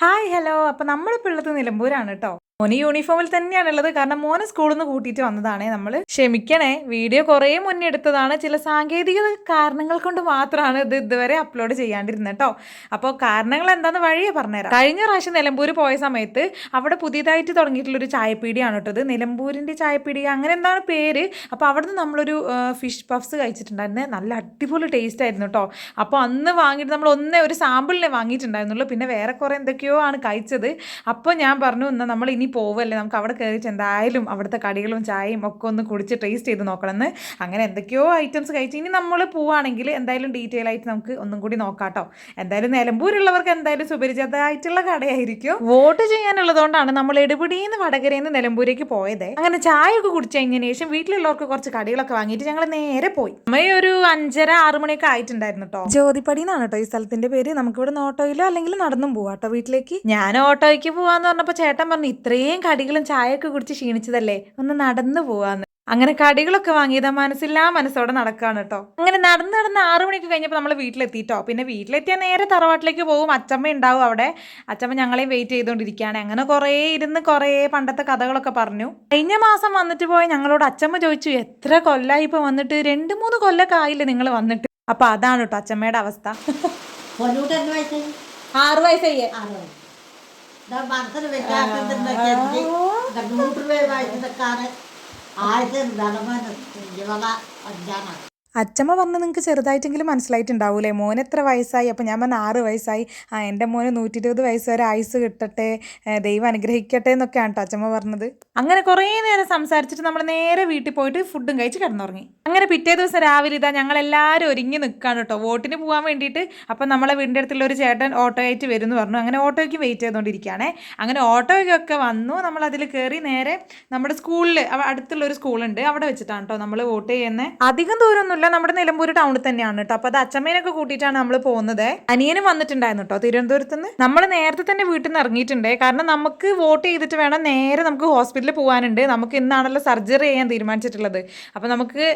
Hi hello. അപ്പോൾ നമ്മളിപ്പോൾ ഉള്ളത് നിലമ്പൂരാണ് കേട്ടോ മോന് യൂണിഫോമിൽ തന്നെയാണ് ഉള്ളത് കാരണം മോനെ സ്കൂളിൽ നിന്ന് കൂട്ടിയിട്ട് വന്നതാണേ നമ്മൾ ക്ഷമിക്കണേ. വീഡിയോ കുറേ മുന്നേ എടുത്തതാണ്. ചില സാങ്കേതിക കാരണങ്ങൾ കൊണ്ട് മാത്രമാണ് ഇത് ഇതുവരെ അപ്ലോഡ് ചെയ്യാണ്ടിരുന്നത് കേട്ടോ അപ്പോൾ കാരണങ്ങൾ എന്താണെന്ന് വഴിയെ പറഞ്ഞുതരാം. കഴിഞ്ഞ പ്രാവശ്യം നിലമ്പൂർ പോയ സമയത്ത് അവിടെ പുതിയതായിട്ട് തുടങ്ങിയിട്ടുള്ളൊരു ചായപ്പീടിയാണ് കേട്ടത് നിലമ്പൂരിന്റെ ചായപ്പീടി അങ്ങനെ എന്താണ് പേര്? അപ്പോൾ അവിടെ അവിടുന്ന് നമ്മളൊരു ഫിഷ് പഫ്സ് കഴിച്ചിട്ടുണ്ടായിരുന്നത് നല്ല അടിപൊളി ടേസ്റ്റ് ആയിരുന്നു കേട്ടോ അപ്പോൾ അന്ന് വാങ്ങിയിട്ട് നമ്മൾ ഒന്നേ ഒരു സാമ്പിളിനെ വാങ്ങിയിട്ടുണ്ടായിരുന്നുള്ളൂ. പിന്നെ വേറെ കുറേ എന്തൊക്കെയോ ആണ് കഴിച്ചത്. അപ്പോൾ ഞാൻ പറഞ്ഞു എന്നാൽ നമ്മൾ ഇനി പോവല്ലേ? നമുക്ക് അവിടെ കയറിയിട്ട് എന്തായാലും അവിടുത്തെ കടികളും ചായയും ഒക്കെ ഒന്ന് കുടിച്ച് ടേസ്റ്റ് ചെയ്ത് നോക്കണമെന്ന്. അങ്ങനെ എന്തൊക്കെയോ ഐറ്റംസ് കഴിച്ച് ഇനി നമ്മൾ പോവുകയാണെങ്കിൽ എന്തായാലും ഡീറ്റെയിൽ ആയിട്ട് നമുക്ക് ഒന്നും കൂടി നോക്കാട്ടോ. എന്തായാലും നിലമ്പൂരുള്ളവർക്ക് എന്തായാലും സുപരിചിതമായിട്ടുള്ള കടയായിരിക്കും. വോട്ട് ചെയ്യാനുള്ളതുകൊണ്ടാണ് നമ്മൾ എടുപിടിയിൽ വടകരയിൽ നിന്ന് നിലമ്പൂരേക്ക് പോയത്. അങ്ങനെ ചായ ഒക്കെ കുടിച്ചു കഴിഞ്ഞതിന് ശേഷം വീട്ടിലുള്ളവർക്ക് കുറച്ച് കടികളൊക്കെ വാങ്ങിയിട്ട് ഞങ്ങൾ നേരെ പോയി. അമ്മയെ ഒരു അഞ്ചര ആറ് മണിയൊക്കെ ആയിട്ടുണ്ടായിരുന്നു കേട്ടോ ജ്യോതിപ്പടി എന്നാണ് കേട്ടോ ഈ സ്ഥലത്തിന്റെ പേര്. നമുക്ക് ഇവിടെ ഓട്ടോയിലോ അല്ലെങ്കിൽ നടന്നും പോവാട്ടോ കേട്ടോ വീട്ടിലേക്ക്? ഞാൻ ഓട്ടോയ്ക്ക് പോവാന്ന് പറഞ്ഞപ്പോൾ ചേട്ടൻ പറഞ്ഞു ഇത്രയും കടികളും ചായയൊക്കെ കുടിച്ച് ക്ഷീണിച്ചതല്ലേ? ഒന്ന് നടന്നു പോവാന്ന്. അങ്ങനെ കടികളൊക്കെ വാങ്ങിയത് മനസ്സില്ലാ മനസ്സോടെ നടക്കാണ് കേട്ടോ അങ്ങനെ നടന്ന് നടന്ന് ആറു മണിക്ക് കഴിഞ്ഞപ്പോൾ നമ്മൾ വീട്ടിലെത്തിയിട്ടോ പിന്നെ വീട്ടിലെത്തിയാൽ നേരെ തറവാട്ടിലേക്ക് പോകും. അച്ചമ്മ ഉണ്ടാവും അവിടെ. അച്ചമ്മ ഞങ്ങളെയും വെയിറ്റ് ചെയ്തുകൊണ്ടിരിക്കുകയാണ് അങ്ങനെ കുറേ ഇരുന്ന് കുറേ പണ്ടത്തെ കഥകളൊക്കെ പറഞ്ഞു. കഴിഞ്ഞ മാസം വന്നിട്ട് പോയ ഞങ്ങളോട് അച്ചമ്മ ചോദിച്ചു എത്ര കൊല്ലായി ഇപ്പോൾ വന്നിട്ട്? രണ്ട് മൂന്ന് കൊല്ലൊക്കെ ആയില്ലേ നിങ്ങൾ വന്നിട്ട്? അപ്പൊ അതാണ് കേട്ടോ അച്ചമ്മയുടെ അവസ്ഥ. ആറ് വയസ്സായി. ആറു വയസ്സ് മനസ്സിൽ വെക്കാത്തതുണ്ടാക്കി നൂറ് രൂപ വായിച്ചതൊക്കെയാണ് ആയിരത്തി ധനമാനം ഇവള അഞ്ചാണ് അച്ചമ്മ പറഞ്ഞ് നിങ്ങൾക്ക് ചെറുതായിട്ടെങ്കിലും മനസ്സിലായിട്ടുണ്ടാവൂലേ? മോൻ എത്ര വയസ്സായി? അപ്പോൾ ഞാൻ പറഞ്ഞ ആറ് വയസ്സായി. ആ എന്റെ മോന് നൂറ്റി ഇരുപത് വയസ്സ് വരെ ആയുസ് കിട്ടട്ടെ ദൈവം അനുഗ്രഹിക്കട്ടെ എന്നൊക്കെയാണ് കേട്ടോ അച്ഛമ്മ പറഞ്ഞത്. അങ്ങനെ കുറേ നേരം സംസാരിച്ചിട്ട് നമ്മൾ നേരെ വീട്ടിൽ പോയിട്ട് ഫുഡും കഴിച്ച് കിടന്നുറങ്ങി. അങ്ങനെ പിറ്റേ ദിവസം രാവിലെ ഇതാ ഞങ്ങളെല്ലാവരും ഒരുങ്ങി നിൽക്കുകയാണ് കേട്ടോ വോട്ടിന് പോകാൻ വേണ്ടിയിട്ട് അപ്പം നമ്മളെ വീടിന്റെ അടുത്തുള്ള ഒരു ചേട്ടൻ ഓട്ടോ ആയിട്ട് വരുമെന്ന് പറഞ്ഞു. അങ്ങനെ ഓട്ടോയ്ക്ക് വെയിറ്റ് ചെയ്തുകൊണ്ടിരിക്കുകയാണേ. അങ്ങനെ ഓട്ടോയ്ക്കൊക്കെ വന്നു. നമ്മൾ അതിൽ കയറി നേരെ നമ്മുടെ സ്കൂളിൽ അടുത്തുള്ള ഒരു സ്കൂളുണ്ട്. അവിടെ വെച്ചിട്ടാണ് കേട്ടോ നമ്മൾ വോട്ട് ചെയ്യുന്നത്. അധികം ദൂരമൊന്നുമില്ല നമ്മുടെ നിലമ്പൂർ ടൗണിൽ തന്നെയാണ് കേട്ടോ. അപ്പോൾ അത് അച്ഛമ്മേനൊക്കെ കൂട്ടിയിട്ടാണ് നമ്മൾ പോകുന്നത്. അനിയനും വന്നിട്ടുണ്ടായിരുന്നു കേട്ടോ തിരുവനന്തപുരത്ത് നിന്ന് നമ്മൾ നേരത്തെ തന്നെ വീട്ടിൽ നിന്ന് ഇറങ്ങിയിട്ടുണ്ട്. കാരണം നമുക്ക് വോട്ട് ചെയ്തിട്ട് വേണം നേരെ നമുക്ക് ഹോസ്പിറ്റലിൽ പോകാനുണ്ട് നമുക്ക് ഇന്നാണല്ലോ സർജറി ചെയ്യാൻ തീരുമാനിച്ചിട്ടുള്ളത്. അപ്പോൾ നമുക്ക്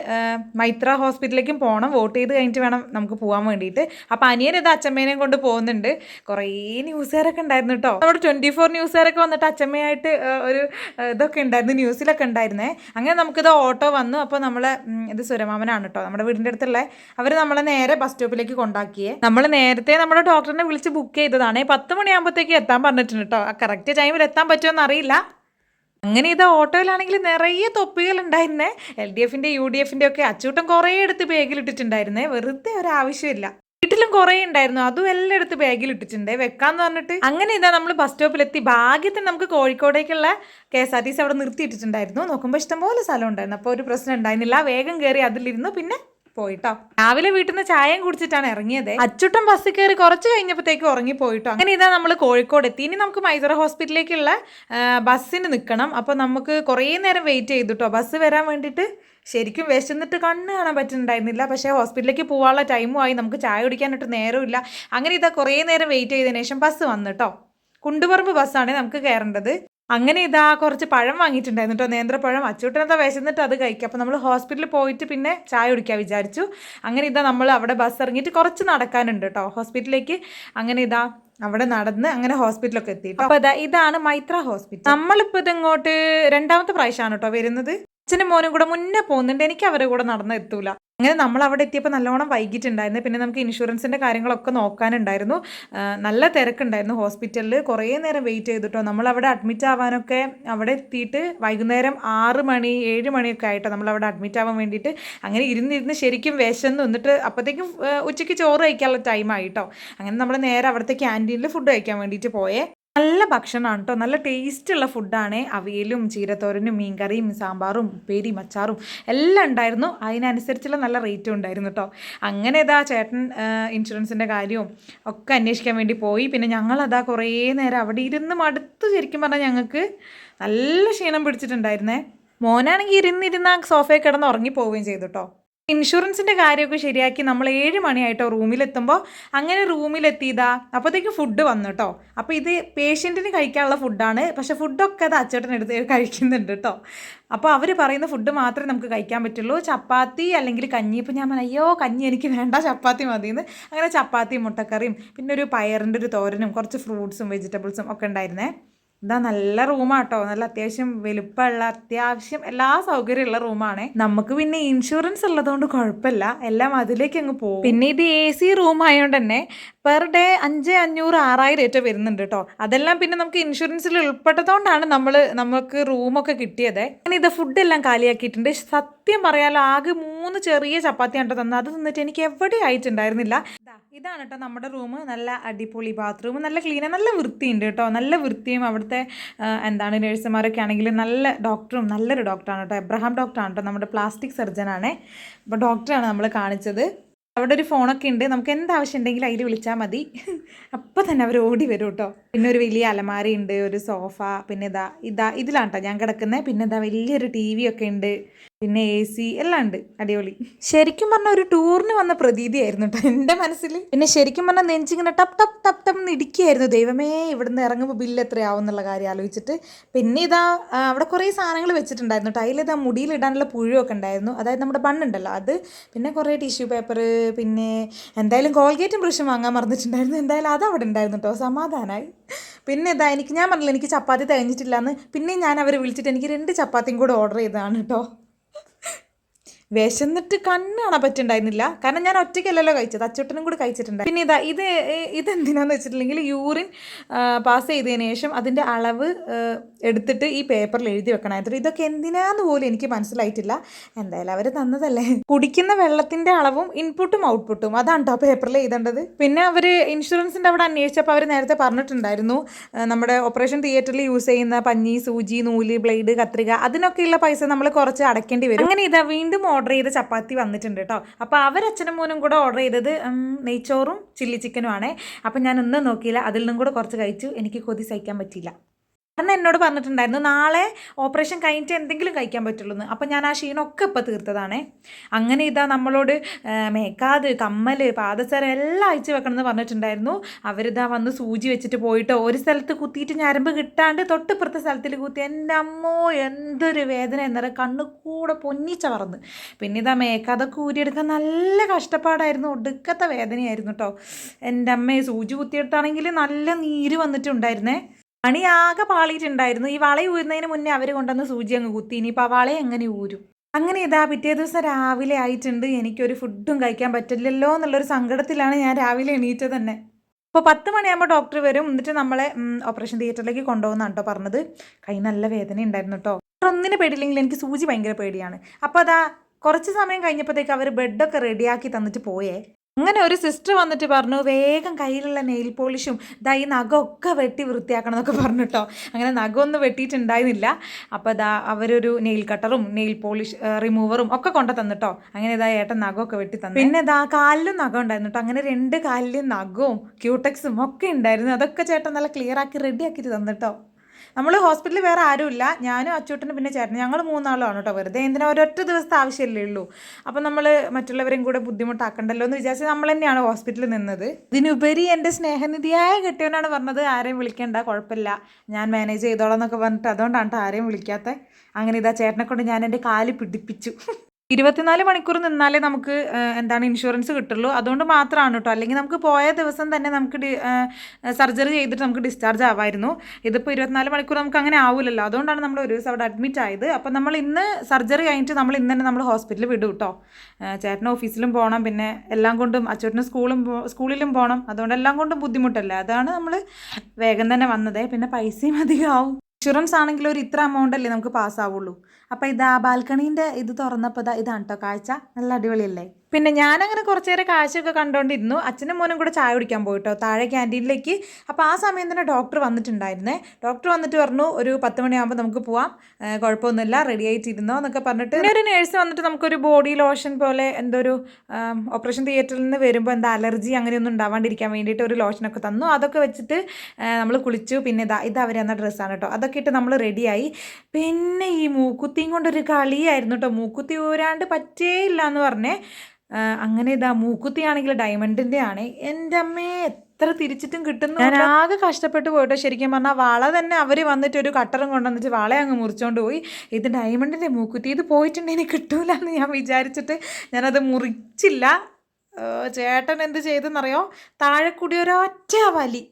മൈത്ര ഹോസ്പിറ്റലിലേക്കും പോകണം വോട്ട് ചെയ്ത് കഴിഞ്ഞിട്ട് വേണം നമുക്ക് പോകാൻ വേണ്ടിയിട്ട്. അപ്പോൾ അനിയൻ ഇത് അച്ഛമ്മേനെയും കൊണ്ട് പോകുന്നുണ്ട്. കുറേ ന്യൂസുകാരൊക്കെ ഉണ്ടായിരുന്നു കേട്ടോ. നമ്മുടെ ട്വന്റി ഫോർ ന്യൂസുകാരൊക്കെ വന്നിട്ട് അച്ഛമ്മയായിട്ട് ഒരു ഇതൊക്കെ ഉണ്ടായിരുന്നു ന്യൂസിലൊക്കെ ഉണ്ടായിരുന്നേ. അങ്ങനെ നമുക്കിത് ഓട്ടോ വന്നു. അപ്പോൾ നമ്മളെ ഇത് സുരമാമനാണ് കേട്ടോ. നമ്മുടെ വീടിന്റെ അടുത്തുള്ള അവർ നമ്മളെ നേരെ ബസ് സ്റ്റോപ്പിലേക്ക് കൊണ്ടാക്കിയേ. നമ്മൾ നേരത്തെ നമ്മുടെ ഡോക്ടറിനെ വിളിച്ച് ബുക്ക് ചെയ്തതാണ്. പത്ത് മണിയാകുമ്പോഴത്തേക്ക് എത്താൻ പറഞ്ഞിട്ടുണ്ട് കേട്ടോ. കറക്റ്റ് ടൈമിൽ എത്താൻ പറ്റുമോ അറിയില്ല അങ്ങനെ ഇത് ഓട്ടോയിലാണെങ്കിൽ നിറയെ തൊപ്പികൾ ഉണ്ടായിരുന്നേ. എൽ ഡി എഫിന്റെ യു ഡി എഫിന്റെ ഒക്കെ അച്ചൂട്ടം കുറേ എടുത്ത് ബാഗിലിട്ടിട്ടുണ്ടായിരുന്നേ വെറുതെ ഒരു ആവശ്യമില്ല. വീട്ടിലും കുറേ ഉണ്ടായിരുന്നു. അതും എല്ലാം എടുത്ത് ബാഗിൽ ഇട്ടിട്ടുണ്ട്. വെക്കാന്ന് പറഞ്ഞിട്ട് അങ്ങനെ ഇതാ നമ്മൾ ബസ് സ്റ്റോപ്പിലെത്തി ഭാഗ്യത്തിന് നമുക്ക് കോഴിക്കോടേക്കുള്ള K S R T C അവിടെ നിർത്തിയിട്ടിട്ടുണ്ടായിരുന്നു. നോക്കുമ്പോൾ ഇഷ്ടംപോലെ സ്ഥലം ഉണ്ടായിരുന്നു. അപ്പോൾ ഒരു പ്രശ്നം ഉണ്ടായിരുന്നില്ല. വേഗം കയറി അതിലിരുന്നു പിന്നെ പോയിട്ടോ. രാവിലെ വീട്ടിൽ നിന്ന് ചായയും കുടിച്ചിട്ടാണ് ഇറങ്ങിയത്. അച്ചുട്ടൻ ബസ് കയറി കുറച്ച് കഴിഞ്ഞപ്പോഴത്തേക്ക് ഉറങ്ങി പോയിട്ടോ. അങ്ങനെ ഇതാ നമ്മൾ കോഴിക്കോട് എത്തി. ഇനി നമുക്ക് മൈസൂർ ഹോസ്പിറ്റലിലേക്കുള്ള ബസ്സിന് നിൽക്കണം അപ്പോൾ നമുക്ക് കുറേ നേരം വെയിറ്റ് ചെയ്തിട്ടോ ബസ് വരാൻ വേണ്ടിയിട്ട് ശരിക്കും വിശന്നിട്ട് കണ്ണ് കാണാൻ പറ്റുന്നുണ്ടായിരുന്നില്ല. പക്ഷേ ഹോസ്പിറ്റലിലേക്ക് പോകാനുള്ള ടൈമും ആയി. നമുക്ക് ചായ കുടിക്കാനായിട്ട് നേരമില്ല അങ്ങനെ ഇതാ കുറേ നേരം വെയിറ്റ് ചെയ്തതിന് ശേഷം ബസ് വന്നു കേട്ടോ കുണ്ടുപറമ്പ് ബസ്സാണ് നമുക്ക് കയറേണ്ടത്. അങ്ങനെ ഇതാ കുറച്ച് പഴം വാങ്ങിയിട്ടുണ്ടായിരുന്നു കേട്ടോ നേന്ത്രപ്പഴം. അച്ചൂട്ടനെന്താ വിശന്നിട്ട് അത് കഴിക്കുക. അപ്പോൾ നമ്മൾ ഹോസ്പിറ്റലിൽ പോയിട്ട് പിന്നെ ചായ കുടിക്കാൻ വിചാരിച്ചു. അങ്ങനെ ഇതാ നമ്മൾ അവിടെ ബസ് ഇറങ്ങിയിട്ട് കുറച്ച് നടക്കാനുണ്ട് കേട്ടോ ഹോസ്പിറ്റലിലേക്ക്. അങ്ങനെ ഇതാ അവിടെ നടന്ന് അങ്ങനെ ഹോസ്പിറ്റലൊക്കെ എത്തി അപ്പോൾ ഇതാ ഇതാണ് മൈത്ര ഹോസ്പിറ്റൽ. നമ്മളിപ്പോൾ ഇതിങ്ങോട്ട് രണ്ടാമത്തെ പ്രാവശ്യമാണ് കേട്ടോ വരുന്നത്. അച്ഛനും മോനും കൂടെ മുന്നേ പോകുന്നുണ്ട്. എനിക്ക് അവരുടെ കൂടെ നടന്ന് എത്തൂല. അങ്ങനെ നമ്മൾ അവിടെ എത്തിയപ്പോൾ നല്ലോണം വൈകിട്ടുണ്ടായിരുന്നു. പിന്നെ നമുക്ക് ഇൻഷുറൻസിന്റെ കാര്യങ്ങളൊക്കെ നോക്കാനുണ്ടായിരുന്നു. നല്ല തിരക്കുണ്ടായിരുന്നു ഹോസ്പിറ്റലിൽ കുറേ നേരം വെയിറ്റ് ചെയ്തിട്ടോ. നമ്മൾ അവിടെ അഡ്മിറ്റ് ആവാനൊക്കെ അവിടെ എത്തിയിട്ട് വൈകുന്നേരം ആറ് മണി ഏഴ് മണിയൊക്കെ ആയിട്ടോ നമ്മൾ അവിടെ അഡ്മിറ്റ് ആവാൻ വേണ്ടിയിട്ട്. അങ്ങനെ ഇരുന്നിരുന്ന് ശരിക്കും വിശന്ന് എന്നിട്ട് അപ്പോഴത്തേക്കും ഉച്ചയ്ക്ക് ചോറ് കഴിക്കാനുള്ള ടൈം ആയിട്ടോ. അങ്ങനെ നമ്മൾ നേരെ അവിടുത്തെ ക്യാന്റീനിൽ ഫുഡ് കഴിക്കാൻ വേണ്ടിയിട്ട് പോയേ. നല്ല ഭക്ഷണമാണ് കേട്ടോ നല്ല ടേസ്റ്റുള്ള ഫുഡാണ് അവിയലും ചീരത്തോരനും മീൻകറിയും സാമ്പാറും ഉപ്പേരിയും അച്ചാറും എല്ലാം ഉണ്ടായിരുന്നു. അതിനനുസരിച്ചുള്ള നല്ല റേറ്റും ഉണ്ടായിരുന്നു കേട്ടോ അങ്ങനെ ഇതാ ചേട്ടൻ ഇൻഷുറൻസിന്റെ കാര്യവും ഒക്കെ അന്വേഷിക്കാൻ വേണ്ടി പോയി. പിന്നെ ഞങ്ങളതാ കുറേ നേരം അവിടെ ഇരുന്ന് മടുത്ത് ശരിക്കും പറഞ്ഞാൽ ഞങ്ങൾക്ക് നല്ല ക്ഷീണം പിടിച്ചിട്ടുണ്ടായിരുന്നേ. മോനാണെങ്കിൽ ഇരുന്നിരുന്ന് ആ സോഫയിൽ കിടന്ന് ഉറങ്ങി പോവുകയും ചെയ്തു കേട്ടോ ഇൻഷുറൻസിന്റെ കാര്യമൊക്കെ ശരിയാക്കി നമ്മൾ ഏഴ് മണിയായിട്ടോ റൂമിലെത്തുമ്പോൾ അങ്ങനെ റൂമിലെത്തിയതാ. അപ്പോഴത്തേക്ക് ഫുഡ് വന്നു കേട്ടോ അപ്പോൾ ഇത് പേഷ്യന്റിന് കഴിക്കാനുള്ള ഫുഡാണ് പക്ഷേ ഫുഡൊക്കെ അത് അച്ചേട്ടനെടുത്ത് കഴിക്കുന്നുണ്ട് കേട്ടോ അപ്പോൾ അവർ പറയുന്ന ഫുഡ് മാത്രമേ നമുക്ക് കഴിക്കാൻ പറ്റുള്ളൂ. ചപ്പാത്തി അല്ലെങ്കിൽ കഞ്ഞി. ഇപ്പോൾ ഞാൻ പറഞ്ഞു, അയ്യോ കഞ്ഞി എനിക്ക് വേണ്ട. ചപ്പാത്തി മതിയെന്ന്. അങ്ങനെ ചപ്പാത്തിയും മുട്ടക്കറിയും പിന്നെ ഒരു പയറിന്റെ ഒരു തോരനും കുറച്ച് ഫ്രൂട്ട്സും വെജിറ്റബിൾസും ഒക്കെ ഉണ്ടായിരുന്നേ. ഇതാ നല്ല റൂമാട്ടോ. നല്ല അത്യാവശ്യം വലുപ്പമുള്ള അത്യാവശ്യം എല്ലാ സൗകര്യമുള്ള റൂമാണ്. നമുക്ക് പിന്നെ ഇൻഷുറൻസ് ഉള്ളതുകൊണ്ട് കുഴപ്പമില്ല. എല്ലാം അതിലേക്ക് അങ്ങ് പോകും. പിന്നെ ഇത് എ സി റൂം ആയതുകൊണ്ട് തന്നെ പെർ ഡേ അഞ്ച് അഞ്ഞൂറ് ആറായിരം ഏറ്റവും വരുന്നുണ്ട് കേട്ടോ അതെല്ലാം പിന്നെ നമുക്ക് ഇൻഷുറൻസിൽ ഉൾപ്പെട്ടതുകൊണ്ടാണ് നമ്മൾ നമുക്ക് റൂമൊക്കെ കിട്ടിയത്. അങ്ങനെ ഇത് ഫുഡ് എല്ലാം കാലിയാക്കിയിട്ടുണ്ട്. സത്യം പറയാലോ ആകെ മൂന്ന് ചെറിയ ചപ്പാത്തി കണ്ടോ തന്നത്. അത് തിന്നിട്ട് എനിക്ക് എവിടെ ആയിട്ടുണ്ടായിരുന്നില്ല. ഇതാണ് കേട്ടോ നമ്മുടെ റൂം. നല്ല അടിപൊളി ബാത്റൂം. നല്ല ക്ലീനാണ് നല്ല വൃത്തിയുണ്ട് കേട്ടോ. നല്ല വൃത്തിയും അവിടുത്തെ എന്താണ് നേഴ്സുമാരൊക്കെ ആണെങ്കിൽ നല്ല ഡോക്ടറും നല്ലൊരു ഡോക്ടറാണ് കേട്ടോ. എബ്രഹാം ഡോക്ടറാണ് കേട്ടോ നമ്മുടെ പ്ലാസ്റ്റിക് സർജനാണ്. അപ്പോൾ ഡോക്ടറാണ് നമ്മൾ കാണിച്ചത്. അവിടെ ഒരു ഫോണൊക്കെ ഉണ്ട്. നമുക്ക് എന്താവശ്യം ഉണ്ടെങ്കിൽ അതിൽ വിളിച്ചാൽ മതി. അപ്പോൾ തന്നെ അവർ ഓടി വരും കേട്ടോ. പിന്നെ ഒരു വലിയ അലമാരി ഉണ്ട് ഒരു സോഫ പിന്നെ ഇതാ ഇതാ ഇതിലാണ് കേട്ടോ ഞാൻ കിടക്കുന്നത് പിന്നെ ഇതാ വലിയൊരു ടി വി ഒക്കെ ഉണ്ട്. പിന്നെ എ സി എല്ലാം ഉണ്ട്. അടിപൊളി. ശരിക്കും പറഞ്ഞ ഒരു ടൂറിന് വന്ന പ്രതീതിയായിരുന്നു കേട്ടോ എന്റെ മനസ്സിൽ പിന്നെ ശരിക്കും പറഞ്ഞാൽ നെഞ്ചിങ്ങനെ ടപ് ടപ് ടപ് ടപ്പ് എന്ന് ഇടിക്കുകയായിരുന്നു. ദൈവമേ ഇവിടുന്ന് ഇറങ്ങുമ്പോൾ ബില്ല് എത്രയാവും എന്നുള്ള കാര്യം ആലോചിച്ചിട്ട്. പിന്നെ ഇതാ അവിടെ കുറേ സാധനങ്ങൾ വെച്ചിട്ടുണ്ടായിരുന്നു കേട്ടോ അതിലിതാ മുടിയിലിടാനുള്ള പുഴുവൊക്കെ ഉണ്ടായിരുന്നു. അതായത് നമ്മുടെ ബണ്ണുണ്ടല്ലോ അത്. പിന്നെ കുറേ ടിഷ്യൂ പേപ്പർ പിന്നെ എന്തായാലും കോൾഗേറ്റും ബ്രഷും വാങ്ങാൻ മറന്നിട്ടുണ്ടായിരുന്നു. എന്തായാലും അത് അവിടെ ഉണ്ടായിരുന്നു കേട്ടോ സമാധാനമായി പിന്നെ ഇതാ എനിക്ക് ഞാൻ പറഞ്ഞില്ല എനിക്ക് ചപ്പാത്തി തികഞ്ഞിട്ടില്ല എന്ന് പിന്നെ ഞാൻ അവരെ വിളിച്ചിട്ട് എനിക്ക് രണ്ട് ചപ്പാത്തിയും കൂടെ ഓർഡർ ചെയ്തതാണ് കേട്ടോ വിശന്നിട്ട് കണ്ണ് കാണാൻ പറ്റുണ്ടായിരുന്നില്ല. കാരണം ഞാൻ ഒറ്റയ്ക്കല്ലല്ലോ കഴിച്ചത്. അച്ചൂട്ടനും കൂടി കഴിച്ചിട്ടുണ്ട് പിന്നെ ഇതാ ഇത് ഇതെന്തിനാന്ന് വെച്ചിട്ടുണ്ടെങ്കിൽ യൂറിൻ പാസ് ചെയ്തതിന് ശേഷം അതിന്റെ അളവ് എടുത്തിട്ട് ഈ പേപ്പറിൽ എഴുതി വെക്കണമായിരുന്നു ഇതൊക്കെ എന്തിനാന്ന് പോലും എനിക്ക് മനസ്സിലായിട്ടില്ല. എന്തായാലും അവർ തന്നതല്ലേ. കുടിക്കുന്ന വെള്ളത്തിന്റെ അളവും ഇൻപുട്ടും ഔട്ട്പുട്ടും അതാണ് കേട്ടോ പേപ്പറിൽ എഴുതേണ്ടത്? പിന്നെ അവർ ഇൻഷുറൻസിന്റെ അവിടെ അന്വേഷിച്ചപ്പോൾ അവർ നേരത്തെ പറഞ്ഞിട്ടുണ്ടായിരുന്നു. നമ്മുടെ ഓപ്പറേഷൻ തിയേറ്ററിൽ യൂസ് ചെയ്യുന്ന പഞ്ഞി സൂചി നൂൽ ബ്ലേഡ് കത്രിക അതിനൊക്കെയുള്ള പൈസ നമ്മൾ കുറച്ച് അടയ്ക്കേണ്ടി വരും. അങ്ങനെ ഇതാ വീണ്ടും ചെയ്ത ചപ്പാത്തി വന്നിട്ടുണ്ട് കേട്ടോ അപ്പോൾ അവരച്ഛനും മോനും കൂടെ ഓർഡർ ചെയ്തത് നെയ്ച്ചോറും ചില്ലി ചിക്കനും ആണേ അപ്പം ഞാൻ ഇന്ന് നോക്കിയില്ല അതിൽ നിന്നും കൂടെ കുറച്ച് കഴിച്ചു. എനിക്ക് കൊതി സഹിക്കാൻ പറ്റിയില്ല. കാരണം എന്നോട് പറഞ്ഞിട്ടുണ്ടായിരുന്നു നാളെ ഓപ്പറേഷൻ കഴിഞ്ഞിട്ട് എന്തെങ്കിലും കഴിക്കാൻ പറ്റുള്ളൂ അപ്പം ഞാൻ ആ ക്ഷീണമൊക്കെ ഇപ്പം തീർത്തതാണേ. അങ്ങനെ ഇതാ നമ്മളോട് മേക്കാത് കമ്മൽ പാദസരം എല്ലാം അയച്ചു വെക്കണമെന്ന് പറഞ്ഞിട്ടുണ്ടായിരുന്നു. അവരിതാ വന്ന് സൂചി വെച്ചിട്ട് പോയിട്ട് ഒരു സ്ഥലത്ത് കുത്തിയിട്ട് ഞരമ്പ് കിട്ടാണ്ട് തൊട്ടിപ്പുറത്തെ സ്ഥലത്തിൽ കുത്തി. എന്റെ അമ്മോ എന്തൊരു വേദന എന്നറിയാം. കണ്ണ് കൂടെ പൊന്നിച്ച പറന്ന് പിന്നെ ഇതാ മേക്കാതൊക്കെ ഊരിയെടുക്കാൻ നല്ല കഷ്ടപ്പാടായിരുന്നു. ഒടുക്കത്തെ വേദനയായിരുന്നു കേട്ടോ എന്റെ അമ്മയെ സൂചി കുത്തിയിട്ടാണെങ്കിൽ നല്ല നീര് വന്നിട്ടുണ്ടായിരുന്നേ. മണി ആകെ പാളിയിട്ടുണ്ടായിരുന്നു. ഈ വള ഊരുന്നതിന് മുന്നേ അവർ കൊണ്ടുവന്ന് സൂചി അങ്ങ് കുത്തി. ഇനിയിപ്പോൾ ആ വളയെ എങ്ങനെ ഊരും? അങ്ങനെ ഇതാ പിറ്റേ ദിവസം രാവിലെ ആയിട്ടുണ്ട്. എനിക്കൊരു ഫുഡും കഴിക്കാൻ പറ്റില്ലല്ലോ എന്നുള്ളൊരു സങ്കടത്തിലാണ് ഞാൻ രാവിലെ എണീറ്റത് തന്നെ. അപ്പോൾ പത്ത് മണിയാകുമ്പോൾ ഡോക്ടർ വരും. എന്നിട്ട് നമ്മളെ ഓപ്പറേഷൻ തിയേറ്ററിലേക്ക് കൊണ്ടുപോകുന്നതാണ് കേട്ടോ പറഞ്ഞത്. കൈ നല്ല വേദന ഉണ്ടായിരുന്നു കേട്ടോ ഒന്നിനെ പേടിയില്ലെങ്കിൽ എനിക്ക് സൂചി ഭയങ്കര പേടിയാണ്. അപ്പോൾ അതാ കുറച്ച് സമയം കഴിഞ്ഞപ്പോഴത്തേക്ക് അവർ ബെഡൊക്കെ റെഡിയാക്കി തന്നിട്ട് പോയേ. അങ്ങനെ ഒരു സിസ്റ്റർ വന്നിട്ട് പറഞ്ഞു വേഗം കയ്യിലുള്ള നെയിൽ പോളിഷും ദാ ഈ നഖമൊക്കെ വെട്ടി വൃത്തിയാക്കണം എന്നൊക്കെ പറഞ്ഞു കേട്ടോ അങ്ങനെ നഖമൊന്നും വെട്ടിയിട്ടുണ്ടായിരുന്നില്ല. അപ്പോൾ ദാ അവരൊരു നെയിൽ കട്ടറും നെയിൽ പോളിഷ് റിമൂവറും ഒക്കെ കൊണ്ടു തന്നിട്ടോ അങ്ങനെ ഇതാ ഏട്ടൻ നഖമൊക്കെ വെട്ടി തന്നു. പിന്നെ ദാ കാലിലും നഖം ഉണ്ടായിരുന്നു കേട്ടോ അങ്ങനെ രണ്ട് കാലിലും നഖവും ക്യൂടെക്സും ഒക്കെ ഉണ്ടായിരുന്നു. അതൊക്കെ ചേട്ടൻ നല്ല ക്ലിയർ ആക്കി റെഡി ആക്കിയിട്ട് തന്നിട്ടോ നമ്മൾ ഹോസ്പിറ്റലിൽ വേറെ ആരുമില്ല. ഞാനും അച്ചൂട്ടനും പിന്നെ ചേട്ടനും. ഞങ്ങൾ മൂന്നാളാണ് കേട്ടോ വെറുതെ. എന്തിനാ ഒരൊറ്റ ദിവസത്തെ ആവശ്യമല്ലേ ഉള്ളൂ. അപ്പം നമ്മൾ മറ്റുള്ളവരെയും കൂടെ ബുദ്ധിമുട്ടാക്കണ്ടല്ലോ എന്ന് വിചാരിച്ച് നമ്മൾ തന്നെയാണ് ഹോസ്പിറ്റലിൽ നിന്നത്. ഇതിനുപരി എന്റെ സ്നേഹനിധിയായ കെട്ടിയവനാണ് പറഞ്ഞത് ആരെയും വിളിക്കേണ്ട കുഴപ്പമില്ല. ഞാൻ മാനേജ് ചെയ്തോളാം എന്നൊക്കെ പറഞ്ഞിട്ട് അതുകൊണ്ടാണ് കേട്ടോ ആരെയും വിളിക്കാത്ത. അങ്ങനെ ഇതാ ചേട്ടനെ കൊണ്ട് ഞാൻ എന്റെ കാൽ പിടിപ്പിച്ചു. ഇരുപത്തിനാല് മണിക്കൂർ നിന്നാലേ നമുക്ക് എന്താണ് ഇൻഷുറൻസ് കിട്ടുള്ളൂ. അതുകൊണ്ട് മാത്രമാണ് കേട്ടോ അല്ലെങ്കിൽ നമുക്ക് പോയ ദിവസം തന്നെ നമുക്ക് സർജറി ചെയ്തിട്ട് നമുക്ക് ഡിസ്ചാർജ് ആവായിരുന്നു. ഇതിപ്പോൾ ഇരുപത്തിനാല് മണിക്കൂർ നമുക്ക് അങ്ങനെ ആവില്ലല്ലോ അതുകൊണ്ടാണ് നമ്മൾ ഒരു ദിവസം അവിടെ അഡ്മിറ്റ് ആയത്. അപ്പം നമ്മൾ ഇന്ന് സർജറി കഴിഞ്ഞിട്ട് നമ്മൾ ഇന്ന് തന്നെ നമ്മൾ ഹോസ്പിറ്റലിൽ വിടും കേട്ടോ ചേട്ടന് ഓഫീസിലും പോകണം പിന്നെ എല്ലാം കൊണ്ടും അച്ചോട്ടിന് സ്കൂളും സ്കൂളിലും പോകണം അതുകൊണ്ട് എല്ലാം കൊണ്ടും ബുദ്ധിമുട്ടല്ലേ? അതാണ് നമ്മൾ വേഗം തന്നെ വന്നത്. പിന്നെ പൈസയും അധികം ആവും. ഇൻഷുറൻസ് ആണെങ്കിൽ ഒരു ഇത്ര എമൗണ്ട് അല്ലേ നമുക്ക് പാസ്സാവുള്ളൂ അപ്പോൾ ഇതാ ബാൽക്കണീന്റെ ഇത് തുറന്നപ്പോൾ ഇതാ ഇതാണ് കേട്ടോ കാഴ്ച. നല്ല അടിപൊളിയല്ലേ? പിന്നെ ഞാനങ്ങനെ കുറച്ച് നേരം കാഴ്ചയൊക്കെ കണ്ടുകൊണ്ടിരുന്നു അച്ഛനും മോനും കൂടെ ചായ കുടിക്കാൻ പോയിട്ടോ താഴെ ക്യാന്റീനിലേക്ക്. അപ്പോൾ ആ സമയം തന്നെ ഡോക്ടർ വന്നിട്ടുണ്ടായിരുന്നേ. ഡോക്ടർ വന്നിട്ട് പറഞ്ഞു ഒരു പത്ത് മണിയാകുമ്പോൾ നമുക്ക് പോവാം. കുഴപ്പമൊന്നുമില്ല റെഡി ആയിട്ടിരുന്നോ എന്നൊക്കെ പറഞ്ഞിട്ട് പിന്നെ ഒരു നേഴ്സ് വന്നിട്ട് നമുക്കൊരു ബോഡി ലോഷൻ പോലെ എന്തോ ഒരു ഓപ്പറേഷൻ തിയേറ്ററിൽ നിന്ന് വരുമ്പോൾ എന്താ അലർജി അങ്ങനെയൊന്നും ഉണ്ടാവാണ്ടിരിക്കാൻ വേണ്ടിയിട്ട് ഒരു ലോഷനൊക്കെ തന്നു. അതൊക്കെ വെച്ചിട്ട് നമ്മൾ കുളിച്ചു. പിന്നെ ഇതാ ഇത് അവർ എന്ന ഡ്രസ്സാണ് കേട്ടോ അതൊക്കെ ഇട്ട് നമ്മൾ റെഡിയായി പിന്നെ ഈ മൂക്കുത്തിയും കൊണ്ടൊരു കളിയായിരുന്നു കേട്ടോ മൂക്കുത്തി ഊരാണ്ട് പറ്റേ ഇല്ല എന്ന് പറഞ്ഞേ അങ്ങനെ ഇതാ മൂക്കുത്തിയാണെങ്കിൽ ഡയമണ്ടിന്റെ ആണ് എന്റെ അമ്മേ എത്ര തിരിച്ചിട്ടും കിട്ടുന്നു ഞാൻ ആകെ കഷ്ടപ്പെട്ട് പോയിട്ടോ ശരിക്കും പറഞ്ഞാൽ വള തന്നെ അവർ വന്നിട്ട് ഒരു കട്ടറും കൊണ്ടുവന്നിട്ട് വളയെ അങ്ങ് മുറിച്ചുകൊണ്ട് പോയി. ഇത് ഡയമണ്ടിന്റെ മൂക്കുത്തി ഇത് പോയിട്ടുണ്ടെങ്കിൽ കിട്ടൂല എന്ന് ഞാൻ വിചാരിച്ചിട്ട് ഞാനത് മുറിച്ചില്ല. ചേട്ടൻ എന്ത് ചെയ്തെന്നറിയോ? താഴെ കൂടി ഒരൊറ്റ വലി.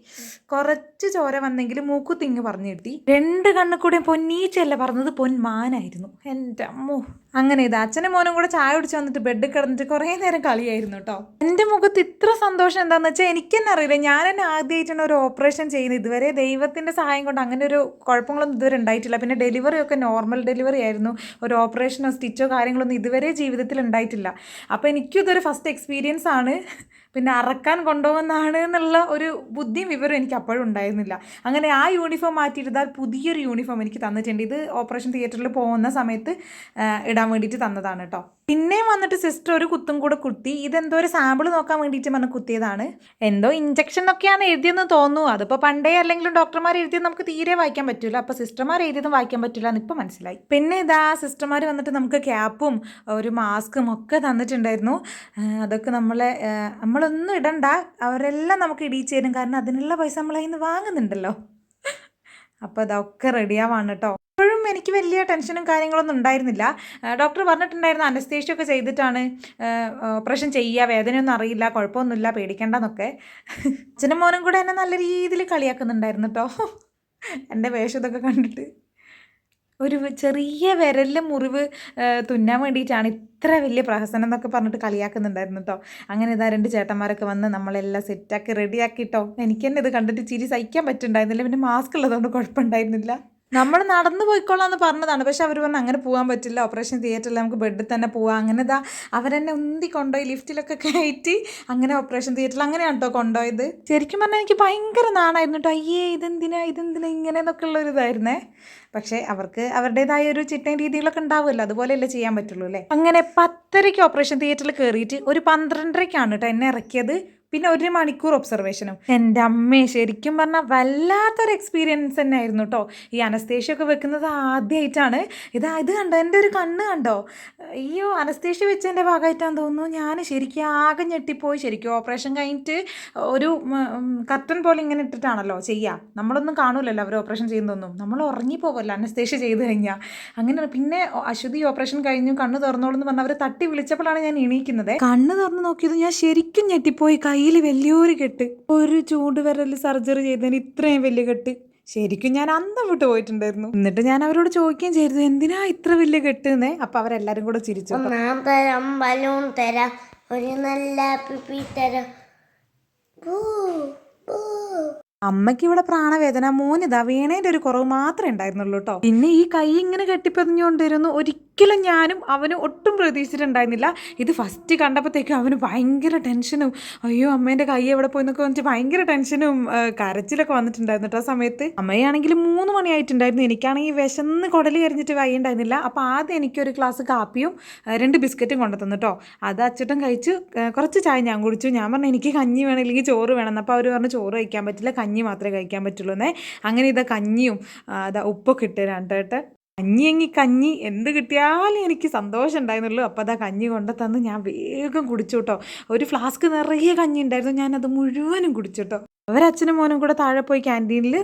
കുറച്ച് ചോര വന്നെങ്കിൽ മൂക്കുത്തിങ്ങ് പറഞ്ഞു കിട്ടി. രണ്ട് കണ്ണു കൂടെ പൊന്നീച്ചല്ല പറഞ്ഞത് പൊന്മാനായിരുന്നു എന്റെ അമ്മോ. അങ്ങനെ ഇത് അച്ഛനും മോനും കൂടെ ചായ കുടിച്ച് വന്നിട്ട് ബെഡ് കിടന്നിട്ട് കുറേ നേരം കളിയായിരുന്നു കേട്ടോ എന്റെ മുഖത്ത് ഇത്ര സന്തോഷം എന്താണെന്ന് വെച്ചാൽ എനിക്ക് തന്നെ അറിയില്ല. ഞാൻ എന്നെ ആദ്യമായിട്ടാണ് ഒരു ഓപ്പറേഷൻ ചെയ്യുന്നത്. ഇതുവരെ ദൈവത്തിന്റെ സഹായം കൊണ്ട് അങ്ങനെ ഒരു കുഴപ്പങ്ങളൊന്നും ഇതുവരെ ഉണ്ടായിട്ടില്ല. പിന്നെ ഡെലിവറി ഒക്കെ നോർമൽ ഡെലിവറി ആയിരുന്നു. ഒരു ഓപ്പറേഷനോ സ്റ്റിച്ചോ കാര്യങ്ങളൊന്നും ഇതുവരെ ജീവിതത്തിൽ ഉണ്ടായിട്ടില്ല. അപ്പോൾ എനിക്കും ഇതൊരു ഫസ്റ്റ് എക്സ്പീരിയൻസ് ആണ്. പിന്നെ അറക്കാൻ കൊണ്ടുപോകുന്നതാണ് എന്നുള്ള ഒരു ബുദ്ധിയും വിവരം എനിക്ക് അപ്പോഴും ഉണ്ടായിരുന്നില്ല. അങ്ങനെ ആ യൂണിഫോം മാറ്റിയിരുന്നാൽ പുതിയൊരു യൂണിഫോം എനിക്ക് തന്നിട്ടുണ്ട്. ഇത് ഓപ്പറേഷൻ തിയേറ്ററിൽ പോകുന്ന സമയത്ത് ഇടാൻ വേണ്ടിയിട്ട് തന്നതാണ് കേട്ടോ. പിന്നെയും വന്നിട്ട് സിസ്റ്റർ ഒരു കുത്തും കൂടെ കുത്തി. ഇതെന്തോ ഒരു സാമ്പിൾ നോക്കാൻ വേണ്ടിയിട്ട് വന്ന് കുത്തിയതാണ്. എന്തോ ഇഞ്ചക്ഷൻ ഒക്കെയാണ് എഴുതിയെന്ന് തോന്നുന്നു. അതിപ്പോൾ പണ്ടേ അല്ലെങ്കിലും ഡോക്ടർമാർ എഴുതിയത് നമുക്ക് തീരെ വായിക്കാൻ പറ്റില്ല അപ്പോൾ സിസ്റ്റർമാർ എഴുതിയതും വായിക്കാൻ പറ്റില്ല എന്ന് ഇപ്പോൾ മനസ്സിലായി. പിന്നെ ഇതാ സിസ്റ്റർമാർ വന്നിട്ട് നമുക്ക് ക്യാപ്പും ഒരു മാസ്കും ഒക്കെ തന്നിട്ടുണ്ടായിരുന്നു. അതൊക്കെ നമ്മളെ നമ്മളൊന്നും ഇടണ്ട. അവരെല്ലാം നമുക്ക് ഇടിയിച്ച് തരും. കാരണം അതിനുള്ള പൈസ നമ്മൾ അതിൽ നിന്ന് വാങ്ങുന്നുണ്ടല്ലോ അപ്പോൾ അതൊക്കെ റെഡിയാവാണ് കേട്ടോ ഇപ്പോഴും എനിക്ക് വലിയ ടെൻഷനും കാര്യങ്ങളൊന്നും ഉണ്ടായിരുന്നില്ല. ഡോക്ടർ പറഞ്ഞിട്ടുണ്ടായിരുന്നു അനസ്തേഷ്യൊക്കെ ചെയ്തിട്ടാണ് ഓപ്പറേഷൻ ചെയ്യുക വേദനയൊന്നും അറിയില്ല കുഴപ്പമൊന്നുമില്ല പേടിക്കേണ്ടെന്നൊക്കെ. അച്ഛനും മോനും കൂടെ എന്നെ നല്ല രീതിയിൽ കളിയാക്കുന്നുണ്ടായിരുന്നു കേട്ടോ എന്റെ വേഷം ഇതൊക്കെ കണ്ടിട്ട്. ഒരു ചെറിയ വിരലിലെ മുറിവ് തുന്നാൻ വേണ്ടിയിട്ടാണ് ഇത്ര വലിയ പ്രഹസനം എന്നൊക്കെ പറഞ്ഞിട്ട് കളിയാക്കുന്നുണ്ടായിരുന്നു കേട്ടോ അങ്ങനെ ഇതാ രണ്ട് ചേട്ടന്മാരൊക്കെ വന്ന് നമ്മളെല്ലാം സെറ്റാക്കി റെഡിയാക്കിയിട്ടോ എനിക്ക് തന്നെ ഇത് കണ്ടിട്ട് ചിരി സഹിക്കാൻ പറ്റുന്നുണ്ടായിരുന്നില്ല. പിന്നെ മാസ്ക് ഉള്ളതുകൊണ്ട് കുഴപ്പമുണ്ടായിരുന്നില്ല. നമ്മൾ നടന്നു പോയിക്കോളാം എന്ന് പറഞ്ഞതാണ്. പക്ഷെ അവർ പറഞ്ഞു അങ്ങനെ പോകാൻ പറ്റില്ല. ഓപ്പറേഷൻ തിയേറ്ററിൽ നമുക്ക് ബെഡിൽ തന്നെ പോവാം. അങ്ങനെ ഇതാ അവരെന്നെ ഉന്തി കൊണ്ടുപോയി ലിഫ്റ്റിലൊക്കെ കയറ്റി അങ്ങനെ ഓപ്പറേഷൻ തിയേറ്ററിൽ അങ്ങനെയാണ് കേട്ടോ കൊണ്ടുപോയത്. ശരിക്കും പറഞ്ഞാൽ എനിക്ക് ഭയങ്കര നാണായിരുന്നു കേട്ടോ അയ്യേ ഇതെന്തിനാ ഇതെന്തിനാ ഇങ്ങനെ എന്നൊക്കെ ഉള്ളൊരു ഇതായിരുന്നേ. പക്ഷേ അവർക്ക് അവരുടേതായ ഒരു ചിട്ടയും രീതികളൊക്കെ ഉണ്ടാവുമല്ലോ. അതുപോലെയല്ലേ ചെയ്യാൻ പറ്റുള്ളൂ അല്ലേ? അങ്ങനെ പത്തരയ്ക്ക് ഓപ്പറേഷൻ തിയേറ്ററിൽ കയറിയിട്ട് ഒരു പന്ത്രണ്ടരയ്ക്കാണ് കേട്ടോ എന്നെ ഇറക്കിയത്. പിന്നെ ഒരു മണിക്കൂർ ഒബ്സർവേഷനും എന്റെ അമ്മേ ശരിക്കും പറഞ്ഞാൽ വല്ലാത്തൊരു എക്സ്പീരിയൻസ് തന്നെ ആയിരുന്നു കേട്ടോ ഈ അനസ്തേഷ്യൊക്കെ വെക്കുന്നത് ആദ്യമായിട്ടാണ് ഇത് ഇത് കണ്ടോ? എന്റെ ഒരു കണ്ണ് കണ്ടോ? അയ്യോ അനസ്തേഷ്യ വെച്ചതിന്റെ ഭാഗമായിട്ടാന്ന് തോന്നുന്നു. ഞാൻ ശരിക്കും ആകെ ഞെട്ടിപ്പോയി. ശരിക്കും ഓപ്പറേഷൻ കഴിഞ്ഞിട്ട് ഒരു കർട്ടൻ പോലെ ഇങ്ങനെ ഇട്ടിട്ടാണല്ലോ ചെയ്യുക നമ്മളൊന്നും കാണൂലല്ലോ അവർ ഓപ്പറേഷൻ ചെയ്യുന്നതൊന്നും. നമ്മൾ ഉറങ്ങിപ്പോവല്ലോ അനസ്തേഷ്യ ചെയ്ത് കഴിഞ്ഞാൽ അങ്ങനെ പിന്നെ അശ്വതി ഓപ്പറേഷൻ കഴിഞ്ഞു കണ്ണ് തുറന്നോളൂ എന്ന് പറഞ്ഞ് അവർ തട്ടി വിളിച്ചപ്പോഴാണ് ഞാൻ എണീക്കുന്നത്. കണ്ണ് തുറന്ന് നോക്കിയത് ഞാൻ ശരിക്കും ഞെട്ടിപ്പോയി. കയ്യിൽ വലിയൊരു കെട്ട്. ഒരു ചൂണ്ടുവിരൽ സർജറി ചെയ്തതിന് ഇത്രയും വലിയ കെട്ട്. ശരിക്കും ഞാൻ അന്തം വിട്ട് പോയിട്ടുണ്ടായിരുന്നു. എന്നിട്ട് ഞാൻ അവരോട് ചോദിക്കുകയും ചെയ്തു എന്തിനാ ഇത്ര വലിയ കെട്ടുന്നേ? അപ്പൊ അവരെല്ലാരും കൂടെ ചിരിച്ചു. ഒന്നാം തരം ബലൂൺ തരാം ഒരു നല്ല പിപ്പി തരാം. അമ്മയ്ക്ക് ഇവിടെ പ്രാണവേദന മോനിതാ വീണേന്റെ ഒരു കുറവ് മാത്രമേ ഉണ്ടായിരുന്നുള്ളൂ കേട്ടോ പിന്നെ ഈ കൈ ഇങ്ങനെ കെട്ടിപ്പതിഞ്ഞുകൊണ്ടിരുന്നു ഒരിക്കലും ഞാനും അവനും ഒട്ടും പ്രതീക്ഷിച്ചിട്ടുണ്ടായിരുന്നില്ല. ഇത് ഫസ്റ്റ് കണ്ടപ്പോഴത്തേക്കും അവന് ഭയങ്കര ടെൻഷനും അയ്യോ അമ്മേന്റെ കൈ എവിടെ പോയി എന്നൊക്കെ വന്നിട്ട് ഭയങ്കര ടെൻഷനും കരച്ചിലൊക്കെ വന്നിട്ടുണ്ടായിരുന്നു കേട്ടോ ആ സമയത്ത്. അമ്മയാണെങ്കിൽ മൂന്ന് മണിയായിട്ടുണ്ടായിരുന്നു എനിക്കാണെങ്കിൽ വിശന്ന് കുടൽ കരിഞ്ഞിട്ട് ഉണ്ടായിരുന്നില്ല അപ്പോൾ ആദ്യം എനിക്കൊരു ഗ്ലാസ് കാപ്പിയും രണ്ട് ബിസ്ക്കറ്റും കൊണ്ടുതന്നു കേട്ടോ അത് അച്ചട്ടൻ കഴിച്ച് കുറച്ച് ചായ ഞാൻ കുടിച്ചു. ഞാൻ പറഞ്ഞു എനിക്ക് കഞ്ഞി വേണം ചോറ് വേണം. അപ്പോൾ അവർ പറഞ്ഞു ചോറ് കഴിക്കാൻ പറ്റില്ല കഞ്ഞി മാത്രമേ കഴിക്കാൻ പറ്റുള്ളൂ എന്നേ. അങ്ങനെ ഇതാ കഞ്ഞിയും അതാ ഉപ്പൊക്കെ ഇട്ട് രണ്ടേട്ട് കഞ്ഞി എങ്കിൽ കഞ്ഞി എന്ത് കിട്ടിയാലും എനിക്ക് സന്തോഷം ഉണ്ടായിരുന്നുള്ളൂ. അപ്പോൾ അതാ കഞ്ഞി കൊണ്ട് തന്ന് ഞാൻ വേഗം കുടിച്ചു കേട്ടോ. ഒരു ഫ്ലാസ്ക് നിറയെ കഞ്ഞി ഉണ്ടായിരുന്നു. ഞാനത് മുഴുവനും കുടിച്ചു കേട്ടോ. അവരച്ഛനും മോനും കൂടെ താഴെ പോയി ക്യാന്റീനിൽ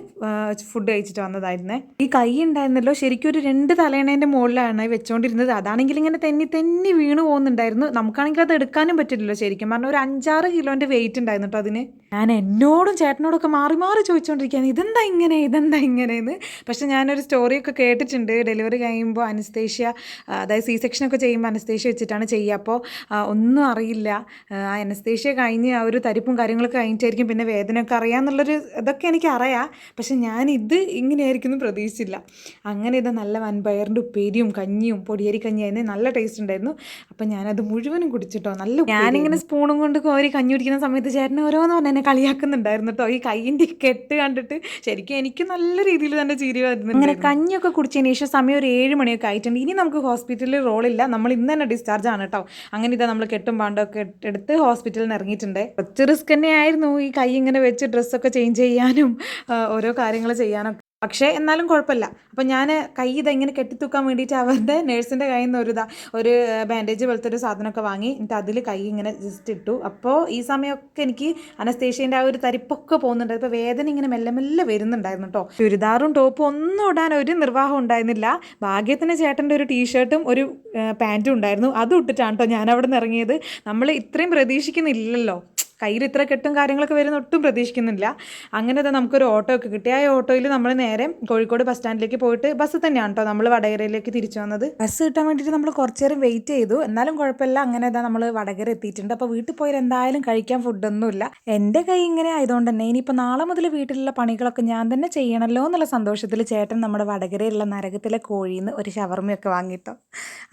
ഫുഡ് കഴിച്ചിട്ട് വന്നതായിരുന്നേ. ഈ കൈ ഉണ്ടായിരുന്നല്ലോ ശരിക്കും ഒരു രണ്ട് തലയണേന്റെ മുകളിലാണ് വെച്ചുകൊണ്ടിരുന്നത് അതാണെങ്കിൽ ഇങ്ങനെ തെന്നി തെന്നി വീണ് പോകുന്നുണ്ടായിരുന്നു. നമുക്കാണെങ്കിൽ അത് എടുക്കാനും പറ്റില്ലല്ലോ ശരിക്കും. പറഞ്ഞാൽ ഒരു അഞ്ചാറ് കിലോന്റെ വെയിറ്റ് ഉണ്ടായിരുന്നു കേട്ടോ അതിന്. ഞാൻ എന്നോടും ചേട്ടനോടൊക്കെ മാറി മാറി ചോദിച്ചുകൊണ്ടിരിക്കുകയാണ് ഇതെന്താ ഇങ്ങനെ? ഇതെന്താ ഇങ്ങനെയെന്ന് പക്ഷെ ഞാനൊരു സ്റ്റോറിയൊക്കെ കേട്ടിട്ടുണ്ട്. ഡെലിവറി കഴിയുമ്പോൾ അനസ്തേഷ്യ അതായത് സി സെക്ഷനൊക്കെ ചെയ്യുമ്പോൾ അനസ്തേഷ്യ വെച്ചിട്ടാണ് ചെയ്യുക. അപ്പോൾ ഒന്നും അറിയില്ല. ആ അനസ്തേഷ്യ കഴിഞ്ഞ് ആ ഒരു തരിപ്പും കാര്യങ്ങളൊക്കെ കഴിഞ്ഞിട്ടായിരിക്കും പിന്നെ വേദനയൊക്കെ അറിയാമെന്നുള്ളൊരു ഇതൊക്കെ എനിക്ക് അറിയാം പക്ഷെ ഞാൻ ഇത് ഇങ്ങനെയായിരിക്കും എന്ന് പ്രതീക്ഷിച്ചില്ല. അങ്ങനെ ഇത് നല്ല വൻപയറിന്റെ ഉപ്പേരിയും കഞ്ഞിയും പൊടിയരി കഞ്ഞിയായിരുന്നു നല്ല ടേസ്റ്റ് ഉണ്ടായിരുന്നു. അപ്പം ഞാനത് മുഴുവനും കുടിച്ചിട്ടോ? നല്ല ഞാനിങ്ങനെ സ്പൂണും കൊണ്ട് കോരി കഞ്ഞി കുടിക്കുന്ന സമയത്ത് ചേട്ടൻ ഓരോന്ന് പറഞ്ഞ് എന്നെ കളിയാക്കുന്നുണ്ടായിരുന്നു കേട്ടോ ഈ കൈയിന്റെ കെട്ട് കണ്ടിട്ട് ശരിക്കും എനിക്ക് നല്ല രീതിയിൽ തന്നെ ചിരി വരുന്നു അങ്ങനെ കഞ്ഞിയൊക്കെ കുടിച്ചതിന് ശേഷം സമയം ഒരു ഏഴ് മണിയൊക്കെ ആയിട്ടുണ്ട്. ഇനി നമുക്ക് ഹോസ്പിറ്റലിൽ റോളില്ല നമ്മൾ ഇന്ന് തന്നെ ഡിസ്ചാർജ് ആണ് കേട്ടോ അങ്ങനെ ഇതാ നമ്മൾ കെട്ടും പാണ്ടൊക്കെ എടുത്ത് ഹോസ്പിറ്റലിൽ നിന്ന് ഇറങ്ങിയിട്ടുണ്ട്. കുറച്ച് റിസ്ക് തന്നെയായിരുന്നു ഈ കൈ ഇങ്ങനെ വെച്ച് ഡ്രസ്സൊക്കെ ചേഞ്ച് ചെയ്യാനും ഓരോ കാര്യങ്ങൾ ചെയ്യാനൊക്കെ. പക്ഷേ എന്നാലും കുഴപ്പമില്ല. അപ്പം ഞാൻ കൈ ഇതെങ്ങനെ കെട്ടിത്തൂക്കാൻ വേണ്ടിയിട്ട് അവരുടെ നേഴ്സിന്റെ കയ്യിൽ നിന്ന് ഒരു ഇതാ ഒരു ബാൻഡേജ് പോലത്തെ ഒരു സാധനമൊക്കെ വാങ്ങി എന്നിട്ട് അതിൽ കൈ ഇങ്ങനെ ജസ്റ്റ് ഇട്ടു. അപ്പോൾ ഈ സമയമൊക്കെ എനിക്ക് അനസ്തേഷ്യന്റെ ആ ഒരു തരിപ്പൊക്കെ പോകുന്നുണ്ട്. ഇപ്പോൾ വേദന ഇങ്ങനെ മെല്ലെ മെല്ലെ വരുന്നുണ്ടായിരുന്നു കേട്ടോ ചുരിദാറും ടോപ്പും ഒന്നും ഇടാൻ ഒരു നിർവാഹം ഉണ്ടായിരുന്നില്ല. ഭാഗ്യത്തിന് ചേട്ടന്റെ ഒരു ടീഷർട്ടും ഒരു പാന്റും ഉണ്ടായിരുന്നു. അതും ഇട്ടിട്ടാണ് കേട്ടോ ഞാൻ അവിടെ നിന്ന് ഇറങ്ങിയത്. നമ്മൾ ഇത്രയും പ്രതീക്ഷിക്കുന്നില്ലല്ലോ. കയ്യിൽ ഇത്ര കെട്ടും കാര്യങ്ങളൊക്കെ വരുന്ന ഒട്ടും പ്രതീക്ഷിക്കുന്നില്ല. അങ്ങനെ തന്നെ നമുക്കൊരു ഓട്ടോ ഒക്കെ കിട്ടി. ആ ഓട്ടോയിൽ നമ്മൾ നേരെ കോഴിക്കോട് ബസ് സ്റ്റാൻഡിലേക്ക് പോയിട്ട് ബസ് തന്നെയാണ് കേട്ടോ നമ്മൾ വടകരയിലേക്ക് തിരിച്ചു വന്നത്. ബസ് കിട്ടാൻ വേണ്ടിയിട്ട് നമ്മൾ കുറച്ച് നേരം വെയിറ്റ് ചെയ്തു. എന്നാലും കുഴപ്പമില്ല. അങ്ങനെ നമ്മൾ വടകര എത്തിയിട്ടുണ്ട്. അപ്പോൾ വീട്ടിൽ പോയി എന്തായാലും കഴിക്കാൻ ഫുഡൊന്നുമില്ല എന്റെ കൈ ഇങ്ങനെ ആയതുകൊണ്ട് തന്നെ ഇനിയിപ്പോൾ നാളെ മുതൽ വീട്ടിലുള്ള പണികളൊക്കെ ഞാൻ തന്നെ ചെയ്യണമല്ലോ എന്നുള്ള സന്തോഷത്തിൽ ചേട്ടൻ നമ്മുടെ വടകരയിലുള്ള നരകത്തിലെ കോഴിയിൽ നിന്ന് ഒരു ഷവർമയൊക്കെ വാങ്ങിയിട്ടോ.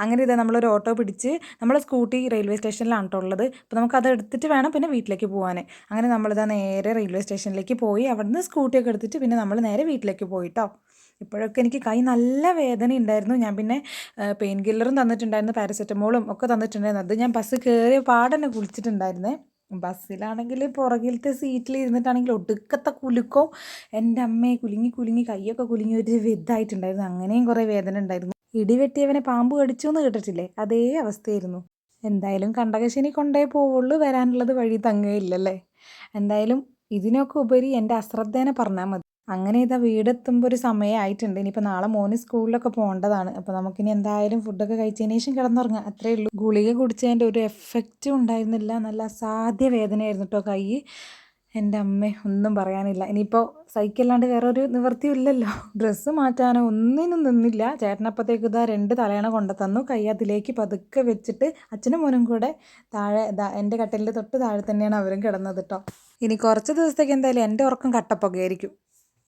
അങ്ങനെ ഇതാ നമ്മളൊരു ഓട്ടോ പിടിച്ച് നമ്മളെ സ്കൂട്ടി റെയിൽവേ സ്റ്റേഷനിലാണ് കേട്ടോ ഉള്ളത്. അപ്പോൾ നമുക്കത് എടുത്തിട്ട് വേണം പിന്നെ വീട്ടിലേക്ക് പോകാൻ അങ്ങനെ നമ്മളിതാ നേരെ റെയിൽവേ സ്റ്റേഷനിലേക്ക് പോയി അവിടുന്ന് സ്കൂട്ടിയൊക്കെ എടുത്തിട്ട് പിന്നെ നമ്മൾ നേരെ വീട്ടിലേക്ക് പോയിട്ടോ. ഇപ്പോഴൊക്കെ എനിക്ക് കൈ നല്ല വേദന ഉണ്ടായിരുന്നു. ഞാൻ പിന്നെ പെയിൻ കില്ലറും തന്നിട്ടുണ്ടായിരുന്നു പാരസെറ്റമോളും ഒക്കെ തന്നിട്ടുണ്ടായിരുന്നു. അത് ഞാൻ ബസ് കയറിയ പാടന്നെ കുളിച്ചിട്ടുണ്ടായിരുന്നേ. ബസ്സിലാണെങ്കിൽ പുറകിലത്തെ സീറ്റിൽ ഇരുന്നിട്ടാണെങ്കിൽ ഒടുക്കത്തെ കുലുക്കോ. എന്റെ അമ്മയെ കുലുങ്ങി കുലുങ്ങി കൈയൊക്കെ കുലുങ്ങി ഒരു വിധായിട്ടുണ്ടായിരുന്നു. അങ്ങനെയും കുറേ വേദന ഉണ്ടായിരുന്നു. ഇടിവെട്ടിയവനെ പാമ്പ് കടിച്ചു എന്ന് കേട്ടിട്ടില്ലേ? അതേ അവസ്ഥയായിരുന്നു. എന്തായാലും കണ്ടകശനി കൊണ്ടേ പോവുള്ളൂ വരാനുള്ളത് വഴി തങ്ങുകയില്ലല്ലേ എന്തായാലും ഇതിനൊക്കെ ഉപരി എന്റെ അശ്രദ്ധേനെ പറഞ്ഞാൽ മതി. അങ്ങനെ ഇതാ വീടെത്തുമ്പോൾ ഒരു സമയമായിട്ടുണ്ട് ഇനിയിപ്പോൾ നാളെ മോന് സ്കൂളിലൊക്കെ പോകേണ്ടതാണ്. അപ്പോൾ നമുക്കിനി എന്തായാലും ഫുഡൊക്കെ കഴിച്ചതിന് ശേഷം കിടന്നുറങ്ങാം. അത്രേ ഉള്ളൂ. ഗുളിക കുടിച്ചതിന്റെ ഒരു എഫക്റ്റും ഉണ്ടായിരുന്നില്ല. നല്ല അസാധ്യ വേദനയായിരുന്നു കേട്ടോ കൈ. എന്റെ അമ്മ ഒന്നും പറയാനില്ല. ഇനിയിപ്പോൾ സൈക്കിളല്ലാണ്ട് വേറെ ഒരു നിവൃത്തിയില്ലല്ലോ ഡ്രസ്സ് മാറ്റാനോ ഒന്നിനും നിന്നില്ല. ചേട്ടനപ്പത്തേക്ക് ഇതാ രണ്ട് തലയണ കൊണ്ടുതന്നു അതിലേക്ക് പതുക്കെ വെച്ചിട്ട് അച്ഛനും മോനും കൂടെ താഴെ ഇതാ എന്റെ കട്ടിലിന്റെ തൊട്ട് താഴെ തന്നെയാണ് അവരും കിടന്നത് കേട്ടോ ഇനി കുറച്ച് ദിവസത്തേക്ക് എന്തായാലും എന്റെ ഉറക്കം കട്ടപ്പൊക്കെയായിരിക്കും